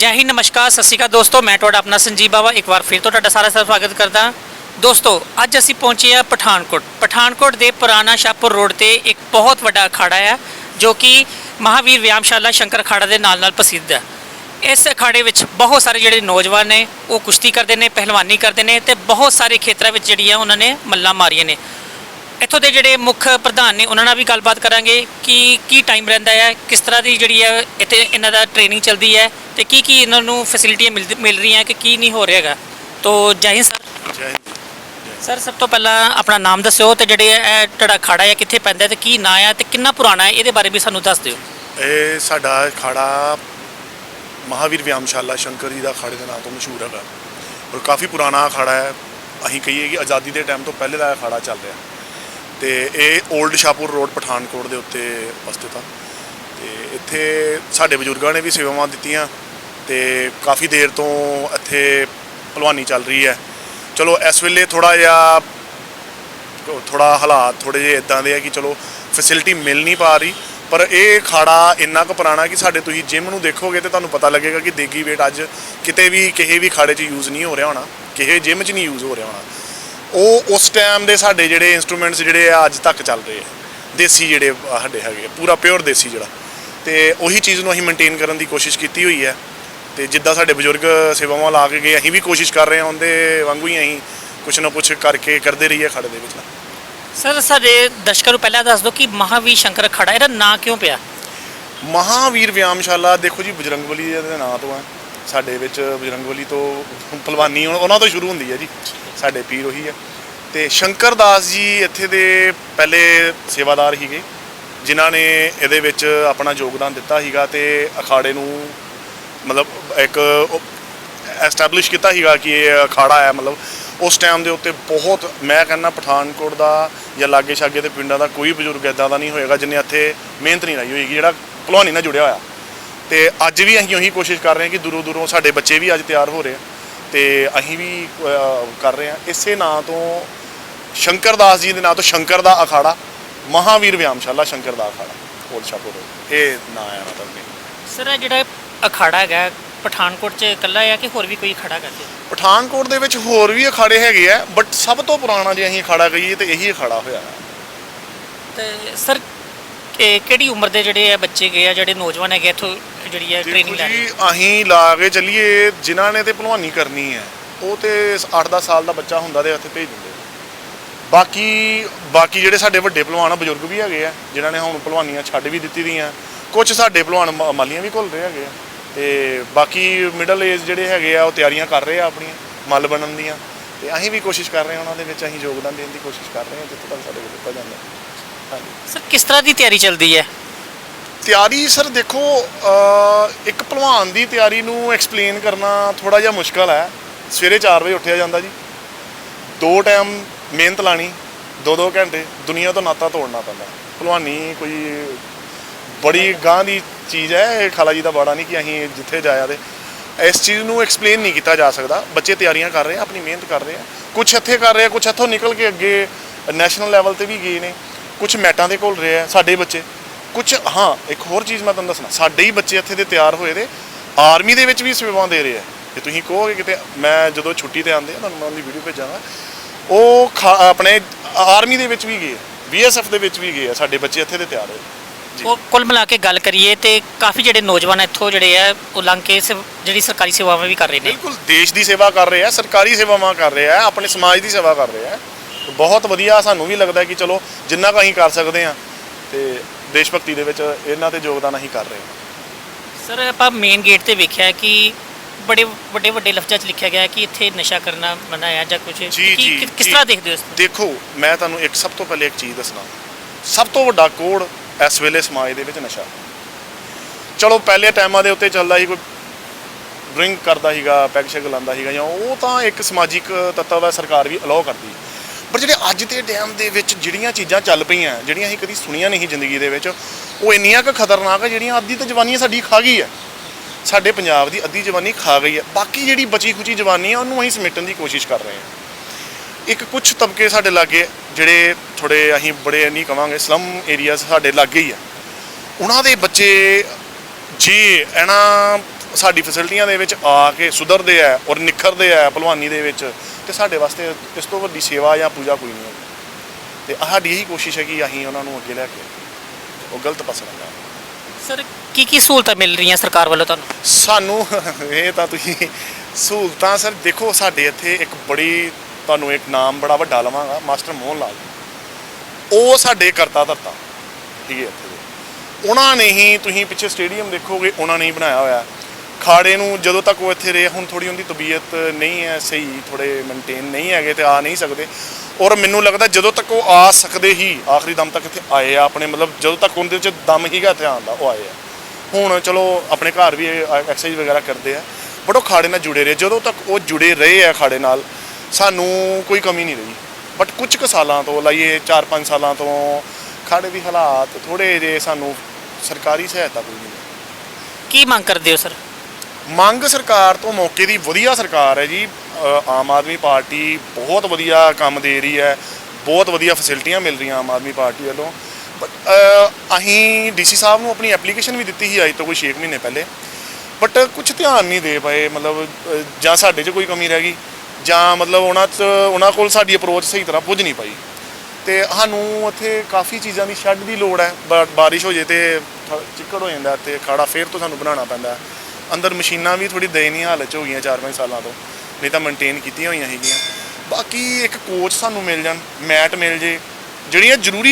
ਜੈ ਹਿੰਦ, ਨਮਸਕਾਰ, ਸਤਿ ਸ਼੍ਰੀ ਅਕਾਲ ਦੋਸਤੋ, ਮੈਂ ਤੁਹਾਡਾ ਆਪਣਾ ਸੰਜੀਵ ਬਾਵਾ, ਇੱਕ ਵਾਰ ਫਿਰ ਤੋਂ ਤੁਹਾਡਾ ਸਾਰਾ ਸਾਰਾ ਸਵਾਗਤ ਕਰਦਾ ਦੋਸਤੋ, ਅੱਜ ਅਸੀਂ ਪਹੁੰਚੇ ਆ ਪਠਾਨਕੋਟ। ਪਠਾਨਕੋਟ ਦੇ ਪੁਰਾਣਾ ਸ਼ਾਹਪੁਰ ਰੋਡ ਤੇ ਇੱਕ ਬਹੁਤ ਵੱਡਾ ਅਖਾੜਾ ਹੈ ਜੋ ਕਿ ਮਹਾਵੀਰ ਵਿਆਮਸ਼ਾਲਾ ਸ਼ੰਕਰ ਅਖਾੜਾ ਦੇ ਨਾਲ ਨਾਲ ਪ੍ਰਸਿੱਧ ਹੈ। ਇਸ ਅਖਾੜੇ ਵਿੱਚ ਬਹੁਤ ਸਾਰੇ ਜਿਹੜੇ ਨੌਜਵਾਨ ਨੇ, ਉਹ ਕੁਸ਼ਤੀ ਕਰਦੇ ਨੇ, ਪਹਿਲਵਾਨੀ ਕਰਦੇ ਨੇ ਤੇ ਬਹੁਤ ਸਾਰੇ ਖੇਤਰਾਂ ਵਿੱਚ ਜਿਹੜੀਆਂ ਉਹਨਾਂ ਨੇ ਮੱਲਾਂ ਮਾਰੀਆਂ ਨੇ। ਇੱਥੋਂ ਦੇ ਜਿਹੜੇ ਮੁੱਖ ਪ੍ਰਧਾਨ ਨੇ ਉਹਨਾਂ ਨਾਲ ਵੀ ਗੱਲਬਾਤ ਕਰਾਂਗੇ ਕਿ ਕੀ ਟਾਈਮ ਰਹਿੰਦਾ ਹੈ ਕਿਸ ਤਰ੍ਹਾਂ ਦੀ ਜਿਹੜੀ ਹੈ ਇੱਥੇ ਇਹਨਾਂ ਦਾ ਟ੍ਰੇਨਿੰਗ ਚੱਲਦੀ ਹੈ ਤੇ ਕੀ ਕੀ ਇਹਨਾਂ ਨੂੰ ਫੈਸਿਲਿਟੀਆਂ ਮਿਲ ਮਿਲ ਰਹੀਆਂ ਕਿ ਕੀ ਨਹੀਂ ਹੋ ਰਿਹਾ ਹੈਗਾ। ਤੋ ਜੈ ਹਿੰਦ ਸਰ। ਜੈ ਹਿੰਦ ਸਰ ਸਭ ਤੋਂ ਪਹਿਲਾਂ ਆਪਣਾ ਨਾਮ ਦੱਸਿਓ ਤੇ ਜਿਹੜੇ ਇਹ ਤੁਹਾਡਾ ਅਖਾੜਾ ਹੈ ਕਿੱਥੇ ਪੈਂਦਾ ਹੈ ਤੇ ਕੀ ਨਾਂ ਹੈ ਤੇ ਕਿੰਨਾ ਪੁਰਾਣਾ ਹੈ ਇਹਦੇ ਬਾਰੇ ਵੀ ਸਾਨੂੰ ਦੱਸ ਦਿਓ। ਇਹ ਸਾਡਾ ਅਖਾੜਾ ਮਹਾਵੀਰ ਵਿਆਮਸ਼ਾਲਾ ਸ਼ੰਕਰ ਜੀ ਦਾ ਅਖਾੜੇ ਦੇ ਨਾਮ ਤੋਂ ਮਸ਼ਹੂਰ ਹੈਗਾ। ਔਰ ਕਾਫੀ ਪੁਰਾਣਾ ਅਖਾੜਾ ਹੈ। ਅਸੀਂ ਕਹੀਏ ਕਿ ਆਜ਼ਾਦੀ ਦੇ ਟਾਈਮ ਤੋਂ ਪਹਿਲੇ ਦਾ ਅਖਾੜਾ ਚੱਲ ਰਿਹਾ। ਤੇ ਇਹ 올ਡ ਸ਼ਾਹਪੁਰ ਰੋਡ ਪਠਾਨਕੋਟ ਦੇ ਉੱਤੇ ਅਵਸਥਿਤ ਆ। ਤੇ ਇੱਥੇ ਸਾਡੇ ਬਜ਼ੁਰਗਾਂ ਨੇ ਵੀ ਸੇਵਾਵਾਂ ਦਿੱਤੀਆਂ ਤੇ ਕਾਫੀ ਦੇਰ ਤੋਂ ਇੱਥੇ ਭਲਵਾਨੀ ਚੱਲ ਰਹੀ ਹੈ। ਚਲੋ, ਇਸ ਵੇਲੇ ਥੋੜਾ ਜਿਹਾ ਥੋੜਾ ਹਾਲਾਤ ਥੋੜੇ ਜਿਹੇ ਇਦਾਂ ਦੇ ਆ ਕਿ ਚਲੋ ਫੈਸਿਲਿਟੀ ਮਿਲ ਨਹੀਂ ਪਾ ਰਹੀ, ਪਰ ਇਹ ਖਾੜਾ ਇੰਨਾ ਕੁ ਪੁਰਾਣਾ ਕਿ ਸਾਡੇ ਤੁਸੀਂ ਜਿਮ ਨੂੰ ਦੇਖੋਗੇ ਤੇ ਤੁਹਾਨੂੰ ਪਤਾ ਲੱਗੇਗਾ ਕਿ ਦੇਗੀ ਵੇਟ ਅੱਜ ਕਿਤੇ ਵੀ ਕਿਸੇ ਵੀ ਖਾੜੇ 'ਚ ਯੂਜ਼ ਨਹੀਂ ਹੋ ਰਿਹਾ ਹੋਣਾ ਕਿਸੇ ਜਿਮ 'ਚ ਨਹੀਂ ਯੂਜ਼ ਹੋ ਰਿਹਾ ਹੋਣਾ। ਉਹ ਉਸ ਟਾਈਮ ਦੇ ਸਾਡੇ ਜਿਹੜੇ ਇਨਸਟਰੂਮੈਂਟਸ ਜਿਹੜੇ ਆ ਅੱਜ ਤੱਕ ਚੱਲ ਰਹੇ ਆ। ਦੇਸੀ ਜਿਹੜੇ ਸਾਡੇ ਹੈਗੇ ਪੂਰਾ ਪਿਓਰ ਦੇਸੀ ਜਿਹੜਾ। ਤੇ ਉਹੀ ਚੀਜ਼ ਨੂੰ ਅਸੀਂ ਮੇਨਟੇਨ ਕਰਨ ਦੀ ਕੋਸ਼ਿਸ਼ ਕੀਤੀ ਹੋਈ ਹੈ ਤੇ ਜਿੱਦਾਂ ਸਾਡੇ ਬਜ਼ੁਰਗ ਸੇਵਾਵਾਂ ਲਾ ਕੇ ਗਏ ਅਸੀਂ ਵੀ ਕੋਸ਼ਿਸ਼ ਕਰ ਰਹੇ ਹਾਂ ਉਹਦੇ ਵਾਂਗੂ ਹੀ ਅਸੀਂ ਕੁਛ ਨਾ ਕੁਛ ਕਰਕੇ ਕਰਦੇ ਰਹੀਏ ਖਾੜੇ ਦੇ ਵਿੱਚ ਸਰ ਸਾਡੇ ਦਰਸ਼ਕਾਂ ਨੂੰ ਪਹਿਲਾਂ ਦੱਸ ਦਿਓ ਕਿ ਮਹਾਵੀਰ ਸ਼ੰਕਰ ਅਖਾੜਾ ਇਹਦਾ ਨਾਂ ਕਿਉਂ ਪਿਆ? ਮਹਾਵੀਰ ਵਿਆਮਸ਼ਾਲਾ ਦੇਖੋ ਜੀ ਬਜਰੰਗਬਲੀ ਦੇ ਨਾਂ ਤੋਂ ਆ। ਸਾਡੇ ਵਿੱਚ ਬਜਰੰਗਬਲੀ ਤੋਂ ਪਹਿਲਵਾਨੀ ਉਹਨਾਂ- ਤੋਂ ਸ਼ੁਰੂ ਹੁੰਦੀ ਹੈ ਜੀ। ਸਾਡੇ ਪੀਰ ਉਹੀ ਹੈ। ਤੇ ਸ਼ੰਕਰ ਦਾਸ ਜੀ ਇੱਥੇ ਦੇ ਪਹਿਲੇ ਸੇਵਾਦਾਰ ਹੀਗੇ ਜਿਨ੍ਹਾਂ ਨੇ ਇਹਦੇ ਵਿੱਚ ਆਪਣਾ ਯੋਗਦਾਨ ਦਿੱਤਾ ਸੀਗਾ ਤੇ ਅਖਾੜੇ ਨੂੰ ਮਤਲਬ ਇੱਕ ਐਸਟੈਬਲਿਸ਼ ਕੀਤਾ ਸੀਗਾ ਕਿ ਇਹ ਅਖਾੜਾ ਹੈ, ਮਤਲਬ ਉਸ ਟਾਈਮ ਦੇ ਉੱਤੇ ਬਹੁਤ, ਮੈਂ ਕਹਿੰਦਾ ਪਠਾਨਕੋਟ ਦਾ ਜਾਂ ਲਾਗੇ ਛਾਗੇ ਦੇ ਪਿੰਡਾਂ ਦਾ ਕੋਈ ਬਜ਼ੁਰਗ ਇਦਾਂ ਦਾ ਨਹੀਂ ਹੋਏਗਾ, ਜਿਨੇ ਇੱਥੇ ਮਿਹਨਤ ਨਹੀਂ ਲਾਈ ਹੋਏਗੀ, ਜਿਹੜਾ ਭਲਵਾਨੀ ਨਾਲ ਜੁੜਿਆ ਹੋਇਆ। ਤੇ ਅੱਜ ਵੀ ਅਸੀਂ ਉਹੀ ਕੋਸ਼ਿਸ਼ ਕਰ ਰਹੇ ਹਾਂ ਕਿ ਦੂਰੋਂ ਦੂਰੋਂ ਸਾਡੇ ਬੱਚੇ ਵੀ ਅੱਜ ਤਿਆਰ ਹੋ ਰਹੇ ਆ ਤੇ ਅਸੀਂ ਵੀ ਕਰ ਰਹੇ ਹਾਂ। ਇਸੇ ਨਾਂ ਤੋਂ ਸ਼ੰਕਰ ਦਾਸ ਜੀ ਦੇ ਨਾਂ ਤੋਂ ਸ਼ੰਕਰ ਦਾ ਅਖਾੜਾ ਮਹਾਵੀਰ ਵਿਆਮਸ਼ਾਲਾ ਸ਼ੰਕਰ ਦਾ ਅਖਾੜਾ ਓਲਡ ਸ਼ਾਹਪੁਰ ਇਹ ਨਾਂ ਆ ਮਤਲਬ ਕਿ ਸਰ ਇਹ ਜਿਹੜਾ ਅਖਾੜਾ ਹੈਗਾ ਪਠਾਨਕੋਟ 'ਚ ਇਕੱਲਾ ਹੈ ਕਿ ਹੋਰ ਵੀ ਕੋਈ ਅਖਾੜਾ ਕਰਦੇ ਪਠਾਨਕੋਟ ਦੇ ਵਿੱਚ ਹੋਰ ਵੀ ਅਖਾੜੇ ਹੈਗੇ ਆ ਬਟ ਸਭ ਤੋਂ ਪੁਰਾਣਾ ਜੇ ਅਸੀਂ ਅਖਾੜਾ ਕਹੀਏ ਤੇ ਇਹੀ ਅਖਾੜਾ ਹੋਇਆ। ਤੇ ਸਰ ਇਹ ਕਿਹੜੀ ਉਮਰ ਦੇ ਜਿਹੜੇ ਆ ਬੱਚੇ ਗਏ ਆ ਜਿਹੜੇ ਨੌਜਵਾਨ ਹੈਗੇ ਇੱਥੋਂ ਜਿਹੜੀ ਹੈ ਟ੍ਰੇਨਿੰਗ ਲੈ ਰਹੇ ਜੀ ਅਸੀਂ ਲਾ ਕੇ ਚੱਲੀਏ ਜਿਨ੍ਹਾਂ ਨੇ ਤੇ ਭਲਵਾਨੀ ਕਰਨੀ ਹੈ ਉਹ ਤੇ 8-10 ਸਾਲ ਦਾ ਬੱਚਾ ਹੁੰਦਾ ਤੇ ਉੱਥੇ ਭੇਜ ਦਿੰਦੇ ਬਾਕੀ ਬਾਕੀ ਜਿਹੜੇ ਸਾਡੇ ਵੱਡੇ ਭਲਵਾਨ ਆ ਬਜ਼ੁਰਗ ਵੀ ਹੈਗੇ ਆ ਜਿਨ੍ਹਾਂ ਨੇ ਹੁਣ ਭਲਵਾਨੀਆਂ ਛੱਡ ਵੀ ਦਿੱਤੀ ਦੀਆਂ ਕੁਝ ਸਾਡੇ ਭਲਵਾਨ ਮ- ਮਾਲੀਆਂ ਵੀ ਘੁਲ ਰਹੇ ਹੈਗੇ ਆ। ਤੇ ਬਾਕੀ ਮਿਡਲ ਏਜ ਜਿਹੜੇ ਹੈਗੇ ਆ ਉਹ ਤਿਆਰੀਆਂ ਕਰ ਰਹੇ ਆ ਆਪਣੀਆਂ ਮੱਲ ਬਣਨ ਦੀਆਂ। ਤੇ ਅਸੀਂ ਵੀ ਕੋਸ਼ਿਸ਼ ਕਰ ਰਹੇ ਹਾਂ ਉਹਨਾਂ ਦੇ ਵਿੱਚ ਅਸੀਂ ਯੋਗਦਾਨ ਦੇਣ ਦੀ ਕੋਸ਼ਿਸ਼ ਕਰ ਰਹੇ ਹਾਂ ਜਿੱਥੇ ਤੱਕ ਸਾਡੇ ਕੋਲ ਦਿੱਤਾ ਜਾਂਦਾ। ਸਰ ਕਿਸ ਤਰ੍ਹਾਂ ਦੀ ਤਿਆਰੀ ਚੱਲਦੀ ਹੈ? ਤਿਆਰੀ ਸਰ ਦੇਖੋ ਅਹ, ਇੱਕ ਭਲਵਾਨ ਦੀ ਤਿਆਰੀ ਨੂੰ ਐਕਸਪਲੇਨ ਕਰਨਾ ਥੋੜਾ ਜਿਹਾ ਮੁਸ਼ਕਲ ਹੈ। ਸਵੇਰੇ 4 ਵਜੇ ਉੱਠਿਆ ਜਾਂਦਾ ਜੀ। ਦੋ ਟਾਈਮ ਮਿਹਨਤ ਲਾਣੀ ਦੋ ਦੋ ਘੰਟੇ ਦੁਨੀਆ ਤੋਂ ਨਾਤਾ ਤੋੜਨਾ ਪੈਂਦਾ। ਭਲਵਾਨੀ ਕੋਈ ਬੜੀ ਗਾਂ ਦੀ ਚੀਜ਼ ਹੈ ਇਹ ਖਾਲਾ ਜੀ ਦਾ ਬਾੜਾ ਨਹੀਂ ਕਿ ਅਸੀਂ ਜਿੱਥੇ ਜਾਇਆ ਦੇ ਇਸ ਚੀਜ਼ ਨੂੰ ਐਕਸਪਲੇਨ ਨਹੀਂ ਕੀਤਾ ਜਾ ਸਕਦਾ। ਬੱਚੇ ਤਿਆਰੀਆਂ ਕਰ ਰਹੇ ਆ ਆਪਣੀ ਮਿਹਨਤ ਕਰ ਰਹੇ ਆ। ਕੁਝ ਇੱਥੇ ਕਰ ਰਹੇ ਆ ਕੁਝ ਇੱਥੋਂ ਨਿਕਲ ਕੇ ਅੱਗੇ ਨੈਸ਼ਨਲ ਲੈਵਲ ਤੇ ਵੀ ਗਏ ਨੇ। ਕੁਝ ਮੈਟਾਂ ਦੇ ਘੁਲ ਰਹੇ ਆ ਸਾਡੇ ਬੱਚੇ। ਕੁਝ ਹਾਂ ਇੱਕ ਹੋਰ ਚੀਜ਼ ਮੈਂ ਤੁਹਾਨੂੰ ਦੱਸਣਾ। ਸਾਡੇ ਹੀ ਬੱਚੇ ਇੱਥੇ ਦੇ ਤਿਆਰ ਹੋਏ ਦੇ ਆਰਮੀ ਦੇ ਵਿੱਚ ਵੀ ਸੇਵਾਵਾਂ ਦੇ ਰਹੇ ਆ। ਜੇ ਤੁਸੀਂ ਕਹੋਗੇ ਕਿਤੇ ਮੈਂ ਜਦੋਂ ਛੁੱਟੀ ਤੇ ਆਉਂਦੇ ਆ ਤੁਹਾਨੂੰ ਮੈਂ ਉਹਦੀ ਵੀਡੀਓ ਭੇਜਾਂਗਾ। ਉਹ ਆਪਣੇ ਆਰਮੀ ਦੇ ਵਿੱਚ ਵੀ ਗਏ ਬੀਐਸਐਫ ਦੇ ਵਿੱਚ ਵੀ ਗਏ ਆ ਸਾਡੇ ਬੱਚੇ ਇੱਥੇ ਦੇ ਤਿਆਰ ਹੋਏ। ਉਹ ਕੁੱਲ ਮਿਲਾ ਕੇ ਗੱਲ ਕਰੀਏ ਤੇ ਕਾਫੀ ਜਿਹੜੇ ਨੌਜਵਾਨ ਇੱਥੋਂ ਜਿਹੜੇ ਆ ਉਹ ਲੰਘ ਕੇ ਜਿਹੜੀ ਸਰਕਾਰੀ ਸੇਵਾਵਾਂ ਵੀ ਕਰ ਰਹੇ ਨੇ। ਬਿਲਕੁਲ ਦੇਸ਼ ਦੀ ਸੇਵਾ ਕਰ ਰਹੇ ਆ ਸਰਕਾਰੀ ਸੇਵਾਵਾਂ ਕਰ ਰਹੇ ਆ ਆਪਣੇ ਸਮਾਜ ਦੀ ਸੇਵਾ ਕਰ ਰਹੇ ਆ। ਬਹੁਤ ਵਧੀਆ ਸਾਨੂੰ ਵੀ ਲੱਗਦਾ ਕਿ ਚਲੋ ਜਿੰਨਾ ਕੁ ਅਸੀਂ ਕਰ ਸਕਦੇ ਆ ਤੇ ਦੇਸ਼ ਭਗਤੀ ਦੇ ਵਿੱਚ ਇਹਨਾਂ ਤੇ ਯੋਗਦਾਨ ਅਸੀਂ ਕਰ ਰਹੇ ਹਾਂ। ਸਰ ਆਪਾਂ ਮੇਨ ਗੇਟ ਤੇ ਵੇਖਿਆ ਕਿ ਬੜੇ ਵੱਡੇ ਵੱਡੇ ਲਫ਼ਜ਼ਾਂ 'ਚ ਲਿਖਿਆ ਗਿਆ ਕਿ ਇੱਥੇ ਨਸ਼ਾ ਕਰਨਾ ਮਨਾ ਹੈ ਜਾਂ ਕੁਝ ਕਿਸ। ਤਰ੍ਹਾਂ ਦੇਖਦੇ ਹੋ ਇਸ ਦੇਖੋ ਮੈਂ ਤੁਹਾਨੂੰ ਇੱਕ ਸਭ ਤੋਂ ਪਹਿਲੇ ਇੱਕ ਚੀਜ਼ ਦੱਸਣਾ। ਸਭ ਤੋਂ ਵੱਡਾ ਕੋੜ ਇਸ ਵੇਲੇ ਸਮਾਜ ਦੇ ਵਿੱਚ ਨਸ਼ਾ। ਚਲੋ ਪਹਿਲੇ ਟਾਈਮਾਂ ਦੇ ਉੱਤੇ ਚੱਲਦਾ ਸੀ ਕੋਈ ਡਰਿੰਕ ਕਰਦਾ ਸੀਗਾ ਪੈਗ ਸ਼ੈਗ ਲਾਉਂਦਾ ਸੀਗਾ ਜਾਂ ਉਹ ਤਾਂ ਇੱਕ ਸਮਾਜਿਕ ਤੱਤਵ ਹੈ ਸਰਕਾਰ ਵੀ ਅਲਾਉ ਕਰਦੀ। ਪਰ ਜਿਹੜੇ ਅੱਜ ਦੇ ਟਾਈਮ ਦੇ ਵਿੱਚ ਜਿਹੜੀਆਂ ਚੀਜ਼ਾਂ ਚੱਲ ਪਈਆਂ, ਜਿਹੜੀਆਂ ਅਸੀਂ ਕਦੀ ਸੁਣੀਆਂ ਨਹੀਂ ਜ਼ਿੰਦਗੀ ਦੇ ਵਿੱਚ, ਉਹ ਇੰਨੀਆਂ ਕੁ ਖਤਰਨਾਕ ਹੈ ਜਿਹੜੀਆਂ ਅੱਧੀ ਤਾਂ ਜਵਾਨੀ ਸਾਡੀ ਖਾ ਗਈ ਹੈ ਸਾਡੇ ਪੰਜਾਬ ਦੀ ਅੱਧੀ ਜਵਾਨੀ ਖਾ ਗਈ ਹੈ ਬਾਕੀ ਜਿਹੜੀ ਬਚੀ ਖੁਚੀ ਜਵਾਨੀ ਹੈ ਉਹਨੂੰ ਅਸੀਂ ਸਮੇਟਣ ਦੀ ਕੋਸ਼ਿਸ਼ ਕਰ ਰਹੇ ਹਾਂ। ਇੱਕ ਕੁਝ ਤਬਕੇ ਸਾਡੇ ਲਾਗੇ, ਜਿਹੜੇ ਥੋੜੇ ਅਸੀਂ ਬੜੇ ਨਹੀਂ ਕਵਾਂਗੇ ਸਲਮ ਏਰੀਆਜ਼ ਸਾਡੇ ਲਾਗੇ ਹੀ ਆ। ਉਹਨਾਂ ਦੇ ਬੱਚੇ ਜੇ ਇਹਨਾਂ ਸਾਡੀ ਫੈਸਿਲਿਟੀਆਂ ਦੇ ਵਿੱਚ ਆ ਕੇ ਸੁਧਰਦੇ ਆ ਔਰ ਨਿਖਰਦੇ ਆ ਭਲਵਾਨੀ ਦੇ ਵਿੱਚ। ਤੇ ਸਾਡੇ ਵਾਸਤੇ ਇਸ ਤੋਂ ਵੱਡੀ ਸੇਵਾ ਜਾਂ ਪੂਜਾ ਕੋਈ ਨਹੀਂ ਹੈ। ਤੇ ਸਾਡੀ ਇਹੀ ਕੋਸ਼ਿਸ਼ ਹੈ ਕਿ ਅਸੀਂ ਉਹਨਾਂ ਨੂੰ ਅੱਗੇ ਲੈ ਕੇ ਉਹ ਗਲਤ ਪਾਸੇ ਨਾ ਜਾਣ। ਸਰ ਕੀ ਕੀ ਸਹੂਲਤਾਂ ਮਿਲ ਰਹੀਆਂ ਸਰਕਾਰ ਵੱਲੋਂ ਤੁਹਾਨੂੰ? ਸਾਨੂੰ ਇਹ ਤਾਂ ਤੁਸੀਂ ਸਹੂਲਤਾਂ ਸਰ ਦੇਖੋ ਸਾਡੇ ਇੱਥੇ ਇੱਕ ਬੜੀ ਤੁਹਾਨੂੰ ਇੱਕ ਨਾਮ ਬੜਾ ਵੱਡਾ ਲਵਾਂਗਾ ਮਾਸਟਰ ਮੋਹਨ ਲਾਲ। ਉਹ ਸਾਡੇ ਕਰਤਾ ਧਰਤਾ ਠੀਕ ਹੈ। ਉਹਨਾਂ ਨੇ ਹੀ ਤੁਸੀਂ ਪਿੱਛੇ ਸਟੇਡੀਅਮ ਦੇਖੋਗੇ ਉਹਨਾਂ ਨੇ ਹੀ ਬਣਾਇਆ ਹੋਇਆ। ਖਾੜੇ ਨੂੰ ਜਦੋਂ ਤੱਕ ਉਹ ਇੱਥੇ ਰਹੇ, ਹੁਣ ਥੋੜੀ ਉਹਦੀ ਤਬੀਅਤ ਨਹੀਂ ਹੈ ਸਹੀ ਥੋੜੇ ਮੇਨਟੇਨ ਨਹੀਂ ਹੈਗੇ ਤੇ ਆ ਨਹੀਂ ਸਕਦੇ। ਔਰ ਮੈਨੂੰ ਲੱਗਦਾ ਜਦੋਂ ਤੱਕ ਉਹ ਆ ਸਕਦੇ ਹੀ, ਆਖਰੀ ਦਮ ਤੱਕ ਇੱਥੇ ਆਏ ਆ ਆਪਣੇ, ਮਤਲਬ ਜਦੋਂ ਤੱਕ ਉਹਦੇ ਚ ਦਮ ਹੀਗਾ ਇੱਥੇ ਆਉਣ ਉਹ ਆਏ ਆ। ਹੁਣ ਚਲੋ ਆਪਣੇ ਘਰ ਵੀ ਐਕਸਰਸਾਈਜ਼ ਵਗੈਰਾ ਕਰਦੇ ਆ ਬਟ ਉਹ ਖਾੜੇ ਨਾਲ ਜੁੜੇ ਰਹੇ। ਜਦੋਂ ਤੱਕ ਉਹ ਜੁੜੇ ਰਹੇ ਆ ਖਾੜੇ ਨਾਲ, ਸਾਨੂੰ ਕੋਈ ਕਮੀ ਨਹੀਂ ਰਹੀ। ਬਟ ਕੁਝ ਕੁ ਸਾਲਾਂ ਤੋਂ ਲਾਈਏ 4-5 ਸਾਲਾਂ ਤੋਂ, ਖਾੜੇ ਦੀ ਹਾਲਾਤ ਥੋੜੇ ਜੇ ਸਾਨੂੰ ਸਰਕਾਰੀ ਸਹਾਇਤਾ ਕੋਈ ਨਹੀਂ ਕੀ ਮੰਗ ਕਰਦੇ ਹੋ, ਸਰ? ਮੰਗ ਸਰਕਾਰ ਤੋਂ ਮੌਕੇ ਦੀ ਵਧੀਆ ਸਰਕਾਰ ਹੈ ਜੀ। ਆਮ ਆਦਮੀ ਪਾਰਟੀ ਬਹੁਤ ਵਧੀਆ ਕੰਮ ਦੇ ਰਹੀ ਹੈ। ਬਹੁਤ ਵਧੀਆ ਫੈਸਿਲਿਟੀਆਂ ਮਿਲ ਰਹੀਆਂ ਆਮ ਆਦਮੀ ਪਾਰਟੀ ਵੱਲੋਂ। ਬਟ ਅਸੀਂ ਡੀਸੀ ਸਾਹਿਬ ਨੂੰ ਆਪਣੀ ਐਪਲੀਕੇਸ਼ਨ ਵੀ ਦਿੱਤੀ ਸੀ ਅੱਜ ਤੋਂ ਕੋਈ 6 ਮਹੀਨੇ ਪਹਿਲੇ। ਬਟ ਕੁਝ ਧਿਆਨ ਨਹੀਂ ਦੇ ਪਏ, ਮਤਲਬ ਜਾਂ ਸਾਡੇ 'ਚ ਕੋਈ ਕਮੀ ਰਹਿ ਗਈ, ਜਾਂ ਮਤਲਬ ਉਹਨਾਂ 'ਚ, ਉਹਨਾਂ ਕੋਲ ਸਾਡੀ ਅਪਰੋਚ ਸਹੀ ਤਰ੍ਹਾਂ ਪੁੱਜ ਨਹੀਂ ਪਾਈ। ਤੇ ਸਾਨੂੰ ਉੱਥੇ ਕਾਫੀ ਚੀਜ਼ਾਂ ਦੀ ਸ਼ੈੱਡ ਦੀ ਲੋੜ ਹੈ। ਬਾ- ਬਾਰਿਸ਼ ਹੋ ਜੇ ਤੇ ਥ- ਚਿੱਕੜ ਹੋ ਜਾਂਦਾ ਤੇ ਖਾੜਾ ਫੇਰ ਤੋਂ ਸਾਨੂੰ ਬਣਾਉਣਾ ਪੈਂਦਾ। ਅੰਦਰ ਮਸ਼ੀਨਾਂ ਵੀ ਥੋੜੀ ਦਇਨੀय ਹਾਲਤ 'ਚ ਹੋ ਗਈਆਂ 4-5 ਸਾਲਾਂ ਤੋਂ, ਨਹੀਂ ਤਾਂ ਮੇਨਟੇਨ ਕੀਤੀਆਂ ਹੋਈਆਂ ਹੈਗੀਆਂ ਬਾਕੀ ਇੱਕ ਕੋਚ ਸਾਨੂੰ ਮਿਲ ਜਾਣ, ਮੈਟ ਮਿਲ ਜੇ, ਜਿਹੜੀਆਂ ਜ਼ਰੂਰੀ